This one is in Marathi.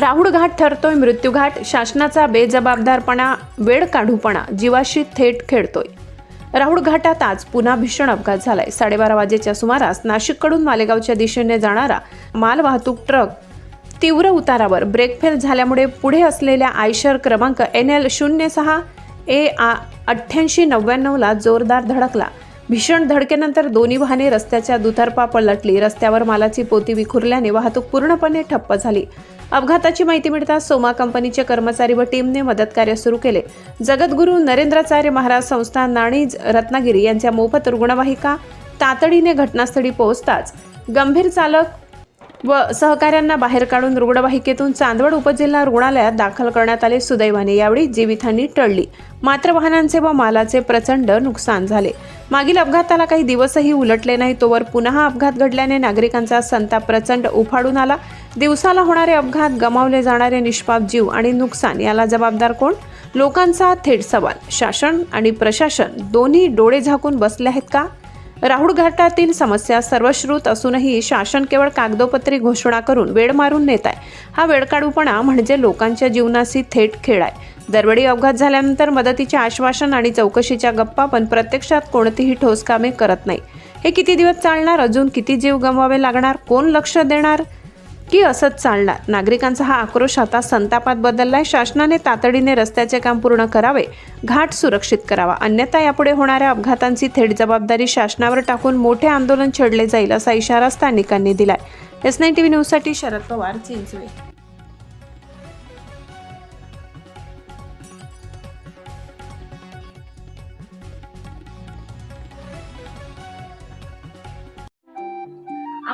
राहुळ घाट ठरतोय मृत्यूघाट. शासनाचा बेजबाबदारपणा वेळ काढूपणा जीवाशी थेट खेळतोय. राहुळ घाटात आज पुन्हा भीषण अपघात झालाय. साडेबारा वाजेच्या सुमारास नाशिककडून मालेगावच्या दिशेने जाणारा माल वाहतूक ट्रक तीव्र उतारावर ब्रेक फेल झाल्यामुळे पुढे असलेल्या आयशर क्रमांक एन एल शून्य सहा ए आ अठ्ठ्याऐंशी नव्याण्णवला जोरदार धडकला. भीषण धडकेनंतर दोन्ही वाहने रस्त्याच्या दुतर्फा पलटली. रस्त्यावर मालाची पोती विखुरल्याने वाहतूक पूर्णपणे ठप्प झाली. अपघाताची माहिती मिळताच सोमा कंपनीचे कर्मचारी व टीमने मदतकार्य सुरू केले. जगद्गुरू नरेंद्राचार्य महाराज संस्था नाणीज रत्नागिरी यांच्या मोफत रुग्णवाहिका तातडीने घटनास्थळी पोहोचताच गंभीर चालक व सहकाऱ्यांना बाहेर काढून रुग्णवाहिकेतून चांदवड उपजिल्हा रुग्णालयात दाखल करण्यात आले. सुदैवाने यावेळी जीवितहानी टळली. मात्र वाहनांचे व मालाचे प्रचंड नुकसान झाले. मागील अपघाताला काही दिवसही उलटले नाही. तोवर पुन्हा अपघात घडल्याने नागरिकांचा संताप प्रचंड उफाडून आला. दिवसाला होणारे अपघात गमावले जाणारे निष्पाप जीव आणि नुकसान याला जबाबदार कोण? लोकांचा थेट सवाल. शासन आणि प्रशासन दोन्ही डोळे झाकून बसले आहेत का? राहुल घाटातील समस्या सर्वश्रुत असूनही शासन केवळ कागदोपत्री घोषणा करून वेळ मारून नेत आहे. हा वेळकाढूपणा म्हणजे लोकांच्या जीवनाशी थेट खेळ आहे. दरवेळी अपघात झाल्यानंतर मदतीचे आश्वासन आणि चौकशीच्या गप्पा पण प्रत्यक्षात कोणतीही ठोस कामे करत नाही. हे किती दिवस चालणार? अजून किती जीव गमवावे लागणार? कोण लक्ष देणार? की असंच चालणार? नागरिकांचा हा आक्रोश आता संतापात बदललाय. शासनाने तातडीने रस्त्याचे काम पूर्ण करावे घाट सुरक्षित करावा. अन्यथा यापुढे होणाऱ्या अपघातांची थेट जबाबदारी शासनावर टाकून मोठे आंदोलन छेडले जाईल असा इशारा स्थानिकांनी दिलाय. एस नाईन टीव्ही न्यूजसाठी शरद पवार चिंचवे.